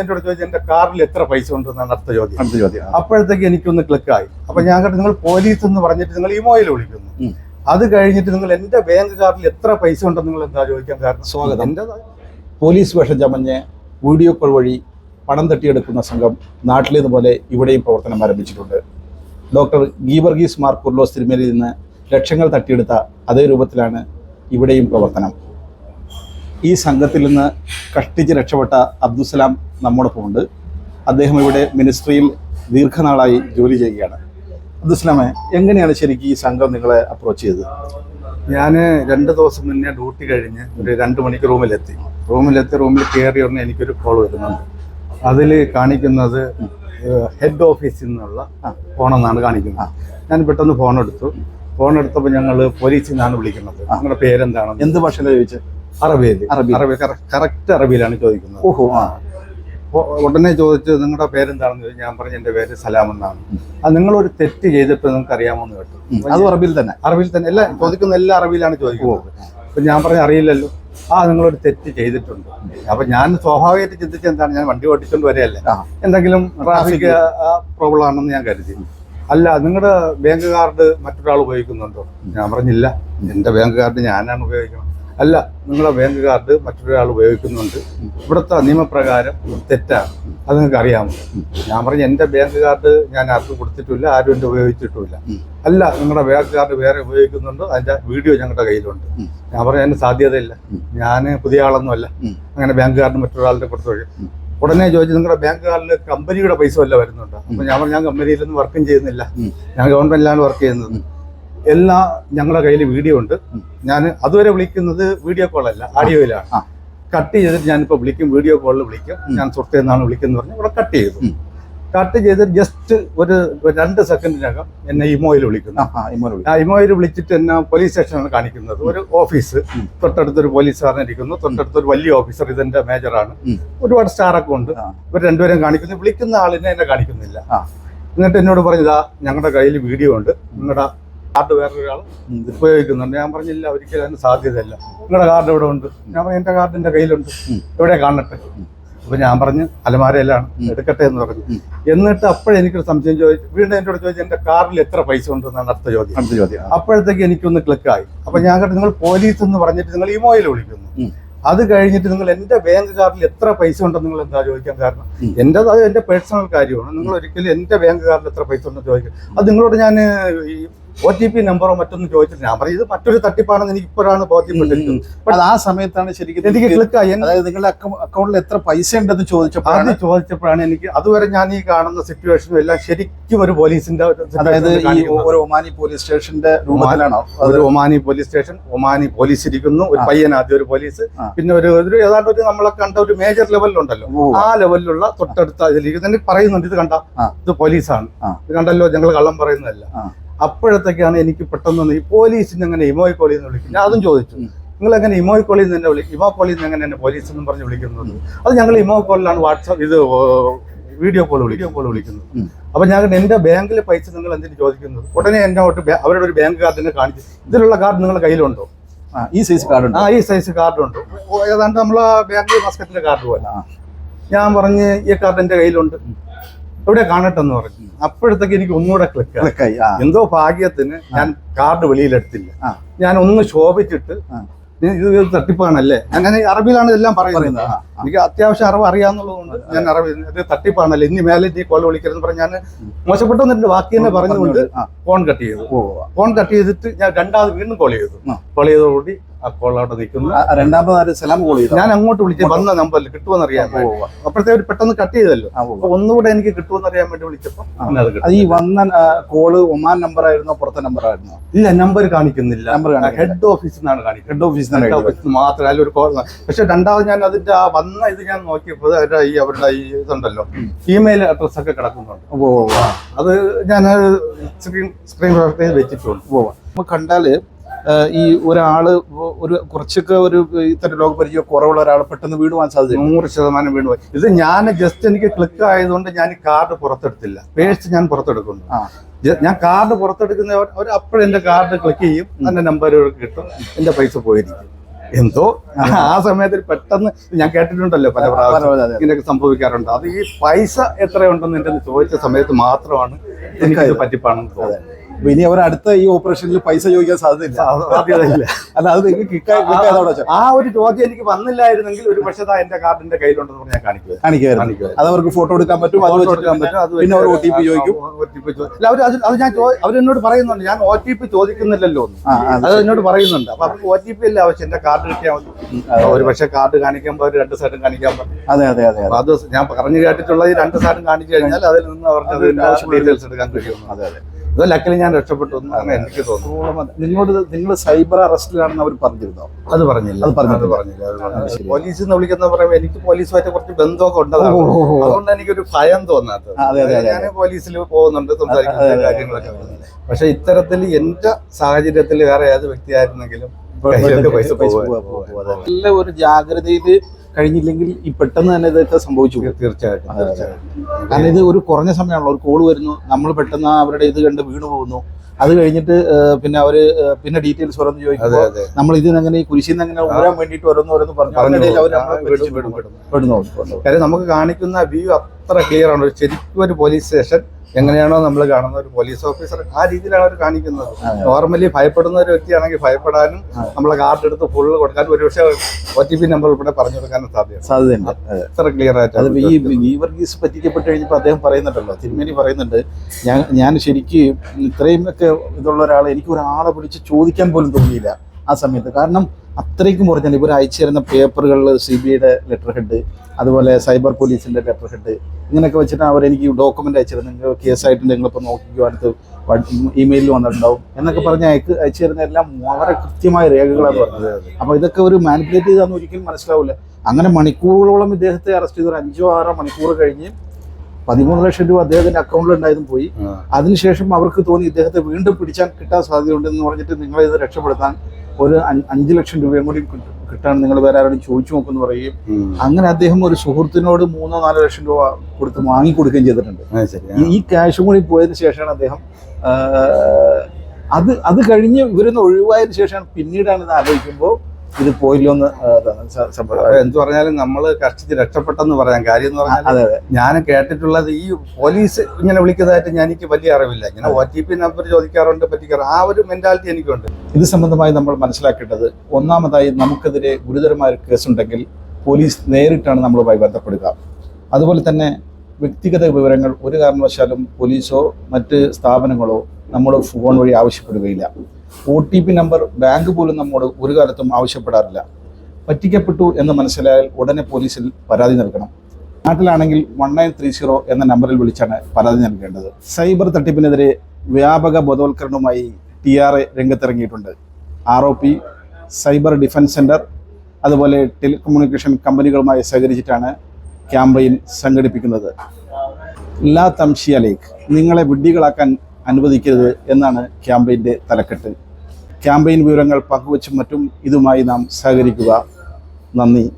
എന്നോട് ചോദിച്ചു എന്റെ കാറിൽ എത്ര പൈസ ഉണ്ടെന്നാണ് അടുത്ത ചോദ്യം. അടുത്ത ചോദ്യം അപ്പോഴത്തേക്ക് എനിക്കൊന്ന് ക്ലിക്കായി. അപ്പൊ ഞാൻ കണ്ടു നിങ്ങൾ പോലീസ് എന്ന് പറഞ്ഞിട്ട് നിങ്ങൾ ഇമോയിൽ വിളിക്കുന്നു. അത് കഴിഞ്ഞിട്ട് നിങ്ങൾ എന്റെ ബാങ്ക് കാർഡിൽ എത്ര പൈസ ഉണ്ടെന്ന് നിങ്ങൾ എന്താ ചോദിക്കാൻ കാരണം? സ്വാഗതം. എന്റെ പോലീസ് വേഷം ചമഞ്ഞ് വീഡിയോ കോൾ വഴി പണം തട്ടിയെടുക്കുന്ന സംഘം നാട്ടിലേതുപോലെ ഇവിടെയും പ്രവർത്തനം ആരംഭിച്ചിട്ടുണ്ട്. ഡോക്ടർ ഗീവർഗീസ് മാർ കുർലോസ് തിരുമേലിയിൽ നിന്ന് ലക്ഷങ്ങൾ തട്ടിയെടുത്ത അതേ രൂപത്തിലാണ് ഇവിടെയും പ്രവർത്തനം. ഈ സംഘത്തിൽ നിന്ന് കഷ്ടിച്ച് രക്ഷപ്പെട്ട അബ്ദുസലാം നമ്മോടൊപ്പം ഉണ്ട്. അദ്ദേഹം ഇവിടെ മിനിസ്ട്രിയിൽ ദീർഘനാളായി ജോലി ചെയ്യുകയാണ്. അബ്ദുസ്ലാമെ എങ്ങനെയാണ് ശരിക്കും ഈ സംഘം നിങ്ങളെ അപ്രോച്ച് ചെയ്തത്? ഞാൻ രണ്ട് ദിവസം മുന്നേ ഡ്യൂട്ടി കഴിഞ്ഞ് ഒരു രണ്ട് മണിക്ക് റൂമിലെത്തി. റൂമിലെത്തി റൂമിൽ കയറി ഉടനെ എനിക്കൊരു കോൾ വരുന്നുണ്ട്. അതിൽ കാണിക്കുന്നത് ഹെഡ് ഓഫീസിൽ നിന്നുള്ള ഫോണെന്നാണ് കാണിക്കുന്നത്. ഞാൻ പെട്ടെന്ന് ഫോൺ എടുത്തു ഫോൺ എടുത്തപ്പോൾ ഞങ്ങൾ പോലീസിൽ നിന്നാണ് വിളിക്കുന്നത്. നിങ്ങളുടെ പേരെന്താണ്? എന്ത് ഭാഷയിലാണ് ചോദിച്ചത് അറബിയിൽ. അറബി. കറക്റ്റ് അറബിയിലാണ് ചോദിക്കുന്നത്. ഓഹോ ആ. ഉടനെ ചോദിച്ചു നിങ്ങളുടെ പേരെന്താണെന്ന് ചോദിച്ചു ഞാൻ പറഞ്ഞു എന്റെ പേര് സലാം എന്നാണ്. അത് നിങ്ങളൊരു തെറ്റ് ചെയ്തിട്ട് നിങ്ങൾക്ക് അറിയാമോന്ന് കേട്ടു അത് അറബിൽ അറബിയിൽ തന്നെ. അറബിയിൽ തന്നെ. എല്ലാം ചോദിക്കുന്ന എല്ലാ അറബിയിലാണ് ചോദിക്കുന്നത്. അപ്പൊ ഞാൻ പറഞ്ഞു അറിയില്ലല്ലോ. ആ നിങ്ങളൊരു തെറ്റ് ചെയ്തിട്ടുണ്ട്. അപ്പൊ ഞാൻ സ്വാഭാവികമായിട്ട് ചിന്തിച്ച എന്താണ്? ഞാൻ വണ്ടി ഓടിച്ചുകൊണ്ട് വരെയല്ലേ എന്തെങ്കിലും ട്രാഫിക് പ്രോബ്ലം ആണെന്ന് ഞാൻ കരുതി. അല്ല നിങ്ങളുടെ ബാങ്ക് കാർഡ് മറ്റൊരാൾ ഉപയോഗിക്കുന്നുണ്ടോ? ഞാൻ പറഞ്ഞില്ല. എന്റെ ബാങ്ക് കാർഡ് ഞാനാണ് ഉപയോഗിക്കുന്നത്. അല്ല നിങ്ങളുടെ ബാങ്ക് കാർഡ് മറ്റൊരാൾ ഉപയോഗിക്കുന്നുണ്ട്. ഇവിടുത്തെ നിയമപ്രകാരം തെറ്റാണ്. അത് നിങ്ങൾക്ക് അറിയാമോ? ഞാൻ പറഞ്ഞു എന്റെ ബാങ്ക് കാർഡ് ഞാൻ ആർക്കും കൊടുത്തിട്ടില്ല ആരും എന്റെ ഉപയോഗിച്ചിട്ടുമില്ല. അല്ല നിങ്ങളുടെ ബാങ്ക് കാർഡ് വേറെ ഉപയോഗിക്കുന്നുണ്ട് അതിന്റെ വീഡിയോ ഞങ്ങളുടെ കയ്യിലുണ്ട്. ഞാൻ പറഞ്ഞു അതിന് സാധ്യതയില്ല. ഞാൻ പുതിയ ആളൊന്നുമല്ല. അങ്ങനെ ബാങ്ക് കാർഡ് മറ്റൊരാളുടെ കൊടുത്തു. ഉടനെ ചോദിച്ചു നിങ്ങളുടെ ബാങ്ക് കാർഡിൽ കമ്പനിയുടെ പൈസ വല്ല വരുന്നുണ്ട്? അപ്പം ഞാൻ പറഞ്ഞു ഞാൻ കമ്പനിയിലൊന്നും വർക്കും ചെയ്യുന്നില്ല. ഞാൻ ഗവൺമെന്റിലാണ് വർക്ക് ചെയ്യുന്നത്. എല്ലാം ഞങ്ങളുടെ കയ്യിൽ വീഡിയോ ഉണ്ട്. ഞാൻ അതുവരെ വിളിക്കുന്നത് വീഡിയോ കോളല്ല ഓഡിയോയിലാണ്. കട്ട് ചെയ്തിട്ട് ഞാനിപ്പോൾ വിളിക്കും വീഡിയോ കോളിൽ വിളിക്കും. ഞാൻ സുഹൃത്തിൽ നിന്നാണ് വിളിക്കുന്നത് പറഞ്ഞ് ഇവിടെ കട്ട് ചെയ്തു. കട്ട് ചെയ്തിട്ട് ജസ്റ്റ് ഒരു രണ്ട് സെക്കൻഡിനകം എന്നെ ഇമോയിൽ വിളിക്കുന്നു. ആ, ഇമോയിൽ വിളിച്ചിട്ട് എന്നെ പോലീസ് സ്റ്റേഷനാണ് കാണിക്കുന്നത്. ഒരു ഓഫീസ്. തൊട്ടടുത്തൊരു പോലീസുകാരൻ ഇരിക്കുന്നു. തൊട്ടടുത്തൊരു വലിയ ഓഫീസർ ഇതെന്റെ മേജറാണ്. ഒരുപാട് സ്റ്റാറൊക്കെ ഉണ്ട്. ഇവർ രണ്ടുപേരും കാണിക്കുന്നു. വിളിക്കുന്ന ആളിനെ എന്നെ കാണിക്കുന്നില്ല. എന്നിട്ട് എന്നോട് പറഞ്ഞതാ ഞങ്ങളുടെ കയ്യിൽ വീഡിയോ ഉണ്ട്. നിങ്ങളുടെ കാർഡ് വേറൊരാൾ ഉപയോഗിക്കുന്നുണ്ട്. ഞാൻ പറഞ്ഞില്ല ഒരിക്കലും അതിന് സാധ്യതയല്ല. നിങ്ങളുടെ കാർഡ് ഇവിടെ ഉണ്ട്. ഞാൻ പറഞ്ഞു എന്റെ കാർഡ് എന്റെ കയ്യിലുണ്ട്. എവിടെ കാണട്ടെ? അപ്പൊ ഞാൻ പറഞ്ഞു അലമാരയിലാണ്. എടുക്കട്ടെ എന്ന് പറഞ്ഞു. എന്നിട്ട് അപ്പോഴെനിക്കൊരു സംശയം ചോദിച്ചു. വീണ്ടും എന്നോട് ചോദിച്ചു എന്റെ കാറിൽ എത്ര പൈസ ഉണ്ടെന്നാണ് അടുത്ത ചോദ്യം. അടുത്ത ചോദ്യം. അപ്പോഴത്തേക്ക് എനിക്കൊന്ന് ക്ലിക്കായി അപ്പൊ ഞാൻ കണ്ടു നിങ്ങൾ പോലീസ് എന്ന് പറഞ്ഞിട്ട് നിങ്ങൾ ഇമോയിൽ വിളിക്കുന്നു. അത് കഴിഞ്ഞിട്ട് നിങ്ങൾ എന്റെ ബാങ്ക് കാർഡിൽ എത്ര പൈസ ഉണ്ടെന്ന് നിങ്ങൾ എന്താ ചോദിക്കാൻ കാരണം? എന്റെ എന്റെ അത് എന്റെ പേഴ്സണൽ കാര്യമാണ്. നിങ്ങൾ ഒരിക്കലും എന്റെ ബാങ്ക് കാർഡിൽ എത്ര പൈസ ഉണ്ടെന്ന് ചോദിക്കും അത് നിങ്ങളോട് ഞാൻ ഈ ഒ ടി പി നമ്പറോ മറ്റൊന്നും ചോദിച്ചിട്ട് ഞാൻ പറയും ഇത് മറ്റൊരു തട്ടിപ്പാണെന്ന് എനിക്ക് ഇപ്പോഴാണ് ബോധ്യപ്പെട്ടിരിക്കുന്നത് അത് ആ സമയത്താണ് ശരിക്കും എനിക്ക് ക്ലിക്കായി അതായത് നിങ്ങളുടെ അക്കൗണ്ടിൽ എത്ര പൈസ ഉണ്ടെന്ന് ചോദിച്ചപ്പോൾ അത് ചോദിച്ചപ്പോഴാണ് എനിക്ക് അതുവരെ ഞാൻ ഈ കാണുന്ന സിറ്റുവേഷനും എല്ലാം ശരിക്കും ഒരു പോലീസിന്റെ അതായത് ഈ ഒരു ഒമാനി പോലീസ് സ്റ്റേഷന്റെ രൂപത്തിലാണോ? ഒരു Omani police station Omani police ഇരിക്കുന്നു ഒരു. പയ്യൻ ആദ്യം ഒരു പോലീസ് പിന്നെ ഒരു ഒരു ഏതാണ്ട് ഒരു നമ്മളെ കണ്ട ഒരു മേജർ ലെവലിലുണ്ടല്ലോ ആ ലെവലിലുള്ള തൊട്ടടുത്ത എനിക്ക് പറയുന്നുണ്ട് ഇത് കണ്ട ഇത് പോലീസാണ്. ഇത് കണ്ടല്ലോ ഞങ്ങൾ കള്ളം പറയുന്നതല്ല. അപ്പോഴത്തേക്കാണ് എനിക്ക് പെട്ടെന്ന് ഈ പോലീസിന് അങ്ങനെ ഇമോയ് കോളി എന്ന് വിളിക്കും. ഞാൻ അതും ചോദിച്ചു. നിങ്ങൾ എങ്ങനെ ഇമോയ് കോളിൽ നിന്ന് എന്നെ വിളിക്കും ഇമോ കോളിൽ നിന്ന് എങ്ങനെ എന്നെ പോലീസ് എന്നും പറഞ്ഞ് വിളിക്കുന്നത്? അത് ഞങ്ങൾ ഇമോ കോളിലാണ് വാട്സാപ്പ് ഇത് വീഡിയോ കോൾ വീഡിയോ കോൾ വിളിക്കുന്നത്. അപ്പൊ ഞാൻ എന്റെ ബാങ്കിൽ പൈസ നിങ്ങൾ എന്തിനു ചോദിക്കുന്നത് ഉടനെ എന്നെ അങ്ങോട്ട് അവരുടെ ഒരു ബാങ്ക് കാർഡ് എന്നെ കാണിച്ചു. ഇതിലുള്ള കാർഡ് നിങ്ങളുടെ കയ്യിലുണ്ടോ? ഈ സൈസ് കാർഡ് ആ ഈ സൈസ് കാർഡുണ്ട് ഏതാണ്ട് നമ്മളെ ബാങ്ക് ബാസ്ക്കറ്റിന്റെ കാർഡ് പോലെ. ഞാൻ പറഞ്ഞ് ഈ കാർഡ് എന്റെ കയ്യിലുണ്ട്. ഇവിടെ കാണട്ടെ എന്ന് പറഞ്ഞു. അപ്പോഴത്തേക്ക് എനിക്ക് ഒന്നുകൂടെ ക്ലിക്ക് ക്ലിക്കായി എന്തോ ഭാഗ്യത്തിന് ഞാൻ കാർഡ് വെളിയിലെടുത്തില്ല. ഞാൻ ഒന്ന് ശോഭിച്ചിട്ട് ഇത് തട്ടിപ്പാണല്ലേ? അങ്ങനെ അറബിയിലാണ് ഇതെല്ലാം പറയുന്നത്. എനിക്ക് അത്യാവശ്യം അറിവ് അറിയാന്നുള്ളതുകൊണ്ട് ഞാൻ അറബി ഇത് തട്ടിപ്പാണല്ലേ? ഇനി മേലെ നീ കോൾ വിളിക്കരുതെന്ന് പറഞ്ഞ് ഞാൻ മോശപ്പെട്ടു ബാക്കി തന്നെ പറഞ്ഞുകൊണ്ട്. ഫോൺ കട്ട് ചെയ്തു. ഫോൺ കട്ട് ചെയ്തിട്ട് ഞാൻ രണ്ടാമത് വീണ്ടും കോൾ ചെയ്തു. കോൾ ചെയ്തതോടുകൂടി കോൾ അവിടെ നിൽക്കുന്നു. രണ്ടാമത് സലാം കോൾ ചെയ്തു? ഞാൻ അങ്ങോട്ട് വിളിച്ച് വന്ന? നമ്പറിൽ കിട്ടുമെന്ന് അറിയാൻ അപ്പോഴത്തെ ഒരു പെട്ടെന്ന് കട്ട് ചെയ്തല്ലോ. ഒന്നുകൂടെ എനിക്ക് കിട്ടുമെന്ന് അറിയാൻ വേണ്ടി വിളിച്ചപ്പോ പിന്നെ അത് ഈ വന്ന കോൾ ഒമാൻ നമ്പർ ആയിരുന്നോ പുറത്തെ നമ്പർ ആയിരുന്നോ ഇല്ല നമ്പർ കാണിക്കുന്നില്ല. നമ്പർ. ഹെഡ് ഓഫീസിൽ നിന്നാണ് കാണിക്കുന്നത്. ഹെഡ് ഓഫീസിൽ ഹെഡ് ഓഫീസിൽ മാത്രം അതിൽ ഒരു കോൾ പക്ഷെ രണ്ടാമത് ഞാൻ അതിന്റെ ആ വന്ന ഇത് ഞാൻ നോക്കിയപ്പോൾ അവരുടെ ഈ അവരുടെ ഈ ഇതുണ്ടല്ലോ. ഇമെയിൽ അഡ്രസ് ഒക്കെ കിടക്കുന്നുണ്ട്. അത് ഞാൻ സ്ക്രീൻ സ്ക്രീൻ വെച്ചിട്ടുണ്ട്. കണ്ടാൽ ഈ ഒരാൾ ഒരു കുറച്ചൊക്കെ ഒരു ഇത്തരം ലോകപരിചയം കുറവുള്ള ഒരാൾ പെട്ടെന്ന് വീടുവാൻ സാധ്യത നൂറ് ശതമാനം വീണ് പോയി. ഇത് ഞാൻ ജസ്റ്റ് എനിക്ക് ക്ലിക്ക് ആയതുകൊണ്ട് ഞാൻ ഈ കാർഡ് പുറത്തെടുത്തില്ല. പേഴ്സ് ഞാൻ പുറത്തെടുക്കുന്നു. ഞാൻ കാർഡ് പുറത്തെടുക്കുന്ന അവർ എന്റെ കാർഡ് ക്ലിക്ക് ചെയ്യും. എന്റെ നമ്പർ കിട്ടും. എന്റെ പൈസ പോയിരിക്കും. എന്തോ? ആ. സമയത്തിൽ പെട്ടെന്ന് ഞാൻ കേട്ടിട്ടുണ്ടല്ലോ പല പ്രാവശ്യം ഇങ്ങനെയൊക്കെ സംഭവിക്കാറുണ്ട്. അത് ഈ പൈസ എത്രയുണ്ടെന്ന് എന്റെ ചോദിച്ച സമയത്ത് മാത്രമാണ് എനിക്ക് പറ്റിപ്പാണെന്ന് തോന്നുന്നത്. അപ്പൊ ഇനി അവർ അടുത്ത ഈ ഓപ്പറേഷനിൽ പൈസ ചോദിക്കാൻ സാധ്യതയില്ല. സാധ്യതയില്ല. അല്ല അത് നിങ്ങൾക്ക്. ആ ഒരു ചോദ്യം എനിക്ക് വന്നില്ലായിരുന്നെങ്കിൽ ഒരു പക്ഷേ എന്റെ കാർഡിന്റെ കയ്യിലുണ്ടെന്ന് പറഞ്ഞാൽ കാണിക്കുക കാണിക്കുക. അത് അവർക്ക് ഫോട്ടോ എടുക്കാൻ പറ്റും അത് വെച്ചെടുക്കാൻ പറ്റും, അത് പിന്നെ അവർ ഒ ടി പി ചോദിക്കും. അല്ല, അവർ അത് അത് ഞാൻ അവർ അവരെന്നോട് പറയുന്നുണ്ട് ഞാൻ ഒ ടി പി ചോദിക്കുന്നില്ലല്ലോ അത് എന്നോട് പറയുന്നുണ്ട്. അപ്പൊ അവർക്ക് ഒ ടി പി അല്ല ആവശ്യം? എന്റെ കാർഡ് കിട്ടിയാൽ മതി. ഒരു പക്ഷേ കാർഡ് കാണിക്കുമ്പോൾ അവർ രണ്ട് സൈഡും കാണിക്കാൻ പറ്റും. അതെ അതെ അതെ അത്. ഞാൻ പറഞ്ഞു കേട്ടിട്ടുള്ള ഈ രണ്ട് സൈഡും കാണിച്ചു കഴിഞ്ഞാൽ അതിൽ നിന്ന് അവർക്ക് അതിന്റെ ഡീറ്റെയിൽസ് എടുക്കാൻ കഴിയും അതെ അതെ. അത് ലക്കിൽ ഞാൻ രക്ഷപ്പെട്ടു എന്ന് അങ്ങനെ എനിക്ക് തോന്നുന്നു. നിങ്ങളോട് നിങ്ങൾ സൈബർ അറസ്റ്റിലാണെന്ന് അവർ പറഞ്ഞിരുന്നോ? അത് പറഞ്ഞില്ല. അത് പറഞ്ഞത് പറഞ്ഞില്ല. പോലീസിൽ നിന്ന് വിളിക്കുന്ന പറയുമ്പോൾ എനിക്ക് പോലീസുമായിട്ട് കുറച്ച് ബന്ധമൊക്കെ ഉണ്ടാകും. അതുകൊണ്ട് എനിക്കൊരു ഭയം തോന്നാത്തത്. ഞാൻ പോലീസിൽ പോകുന്നുണ്ട് സംസാരിക്കുന്ന കാര്യങ്ങളൊക്കെ പക്ഷെ ഇത്തരത്തിൽ എന്റെ സാഹചര്യത്തിൽ വേറെ ഏത് വ്യക്തിയായിരുന്നെങ്കിലും കയ്യിലൊക്കെ പൈസ പോകും നല്ല ഒരു ജാഗ്രതയിൽ കഴിഞ്ഞില്ലെങ്കിൽ ഈ പെട്ടെന്ന് തന്നെ ഇതൊക്കെ സംഭവിച്ചു. തീർച്ചയായിട്ടും. തീർച്ചയായിട്ടും. കാരണം ഇത് ഒരു കുറഞ്ഞ സമയമാണല്ലോ ഒരു കോൾ വരുന്നു നമ്മൾ പെട്ടെന്ന് അവരുടെ ഇത് കണ്ട് വീണു പോകുന്നു. അത് കഴിഞ്ഞിട്ട് പിന്നെ അവർ പിന്നെ ഡീറ്റെയിൽസ് ഓരോന്ന് ചോദിക്കും ചോദിക്കുമ്പോൾ നമ്മൾ ഇതിന് അങ്ങനെ ഈ കുരിശിൽ നിന്ന് അങ്ങനെ ഊരാൻ വേണ്ടിയിട്ട് ഓരോന്ന് ഓരോന്ന് പറഞ്ഞു. പെടുന്നു. കാര്യം നമുക്ക് കാണിക്കുന്ന വ്യൂ അത്ര ക്ലിയർ ആണ്. ഒരു ശരിക്കും ഒരു പോലീസ് സ്റ്റേഷൻ എങ്ങനെയാണോ നമ്മൾ കാണുന്ന ഒരു പോലീസ് ഓഫീസർ ആ രീതിയിലാണ് അവർ കാണിക്കുന്നത്. നോർമലി ഭയപ്പെടുന്ന ഒരു വ്യക്തിയാണെങ്കിൽ ഭയപ്പെടാനും. നമ്മളെ കാർഡ് എടുത്ത് ഫുള്ള് കൊടുക്കാനും ഒരുപക്ഷെ ഒ ടി പി നമ്പർ ഉൾപ്പെടെ പറഞ്ഞു കൊടുക്കാനും സാധ്യത സാധ്യതയുണ്ട്. അതെ. അത്ര ക്ലിയർ ആയിട്ട് അത് ഈ ഈ വർഗീസ് പറ്റിക്കപ്പെട്ട് കഴിഞ്ഞപ്പോൾ അദ്ദേഹം പറയുന്നുണ്ടല്ലോ തിരുമേനി പറയുന്നുണ്ട് ഞാൻ ഞാൻ ശരിക്കും ഇത്രയും ഒക്കെ ഇതുള്ള ഒരാളെ എനിക്ക് ഒരാളെ വിളിച്ച് ചോദിക്കാൻ പോലും തോന്നിയില്ല ആ സമയത്ത്. കാരണം അത്രയ്ക്കും കുറഞ്ഞാൽ ഇവർ അയച്ചു തരുന്ന പേപ്പറുകളിൽ സി ബി ഐയുടെ ലെറ്റർ ഹെഡ് അതുപോലെ സൈബർ പോലീസിന്റെ ലെറ്റർ ഹെഡ് ഇങ്ങനെയൊക്കെ വെച്ചിട്ട് അവർ എനിക്ക് ഡോക്യുമെന്റ് അയച്ചു തരുന്നത് നിങ്ങൾ കേസായിട്ടുണ്ട് നിങ്ങളിപ്പോൾ നോക്കിക്കോ അടുത്ത് ഇമെയിലിൽ വന്നിട്ടുണ്ടാവും. എന്നൊക്കെ പറഞ്ഞ് അയക്ക് അയച്ചു തരുന്ന എല്ലാം വളരെ കൃത്യമായ രേഖകളാണ് പറഞ്ഞത്. അപ്പോൾ ഇതൊക്കെ ഒരു മാനിപ്പുലേറ്റ് ചെയ്താന്ന് ഒരിക്കലും മനസ്സിലാവില്ല. അങ്ങനെ മണിക്കൂറുകളോളം ഇദ്ദേഹത്തെ അറസ്റ്റ് ചെയ്ത് ഒരു അഞ്ചോ ആറോ മണിക്കൂർ കഴിഞ്ഞ് പതിമൂന്ന് ലക്ഷം രൂപ അദ്ദേഹത്തിന്റെ അക്കൗണ്ടിൽ ഉണ്ടായതും പോയി. അതിനുശേഷം അവർക്ക് തോന്നി ഇദ്ദേഹത്തെ വീണ്ടും പിടിച്ചാൽ കിട്ടാൻ സാധ്യതയുണ്ടെന്ന് പറഞ്ഞിട്ട് നിങ്ങളെ ഇത് രക്ഷപ്പെടുത്താൻ ഒരു അഞ്ച് ലക്ഷം രൂപയും കൂടി കിട്ടാൻ നിങ്ങൾ വേറെ ആരോടും ചോദിച്ചു നോക്കുമെന്ന് പറയുകയും അങ്ങനെ അദ്ദേഹം ഒരു സുഹൃത്തിനോട് മൂന്നോ നാലോ ലക്ഷം രൂപ കൊടുത്ത് വാങ്ങിക്കൊടുക്കുകയും ചെയ്തിട്ടുണ്ട്. ഈ- ഈ ക്യാഷും കൂടി പോയതിനു ശേഷമാണ് അദ്ദേഹം അത് അത് കഴിഞ്ഞ് ഇവരൊന്ന് ഒഴിവായതിനു ശേഷമാണ് പിന്നീടാണ് ഇത് ആലോചിക്കുമ്പോൾ ഇത് പോയില്ലോ എന്ന് എന്ത് പറഞ്ഞാലും നമ്മൾ കഷ്ടിച്ച് രക്ഷപ്പെട്ടെന്ന് പറയാം. കാര്യം എന്ന് പറഞ്ഞാൽ അതെ അതെ. ഞാൻ കേട്ടിട്ടുള്ളത് ഈ പോലീസ് ഇങ്ങനെ വിളിക്കുന്നതായിട്ട് ഞാൻ എനിക്ക് വലിയ അറിവില്ല. ഇങ്ങനെ ഒ ടി പി നമ്പർ ചോദിക്കാറുണ്ട് പറ്റിക്കാറ് ആ ഒരു മെന്റാലിറ്റി എനിക്കുണ്ട്. ഇത് സംബന്ധമായി നമ്മൾ മനസ്സിലാക്കേണ്ടത് ഒന്നാമതായി നമുക്കെതിരെ ഗുരുതരമായ ഒരു കേസുണ്ടെങ്കിൽ പോലീസ് നേരിട്ടാണ് നമ്മളുമായി ബന്ധപ്പെടുക. അതുപോലെ തന്നെ വ്യക്തിഗത വിവരങ്ങൾ ഒരു കാരണവശാലും പോലീസോ മറ്റ് സ്ഥാപനങ്ങളോ നമ്മൾ ഫോൺ വഴി ആവശ്യപ്പെടുകയില്ല. O T P number bank പോലും നമ്മോട് ഒരു കാലത്തും ആവശ്യപ്പെടാറില്ല. പറ്റിക്കപ്പെട്ടു എന്ന് മനസ്സിലായാൽ ഉടനെ പോലീസിൽ പരാതി നൽകണം. നാട്ടിലാണെങ്കിൽ വൺ നയൻ ത്രീ സീറോ എന്ന നമ്പറിൽ വിളിച്ചാണ് പരാതി നൽകേണ്ടത്. സൈബർ തട്ടിപ്പിനെതിരെ വ്യാപക ബോധവൽക്കരണവുമായി T R A രംഗത്തിറങ്ങിയിട്ടുണ്ട്. R O P cyber defence centre അതുപോലെ ടെലികമ്മ്യൂണിക്കേഷൻ കമ്പനികളുമായി സഹകരിച്ചിട്ടാണ് ക്യാമ്പയിൻ സംഘടിപ്പിക്കുന്നത്. ലാ തംഷിയ ലേക്ക് നിങ്ങളെ വിഡ്ഢികളാക്കാൻ അനുവദിക്കരുത് എന്നാണ് ക്യാമ്പയിന്റെ തലക്കെട്ട്. ക്യാമ്പയിൻ വിവരങ്ങൾ പങ്കുവച്ചും മറ്റും ഇതുമായി നാം സഹകരിക്കുക. നന്ദി.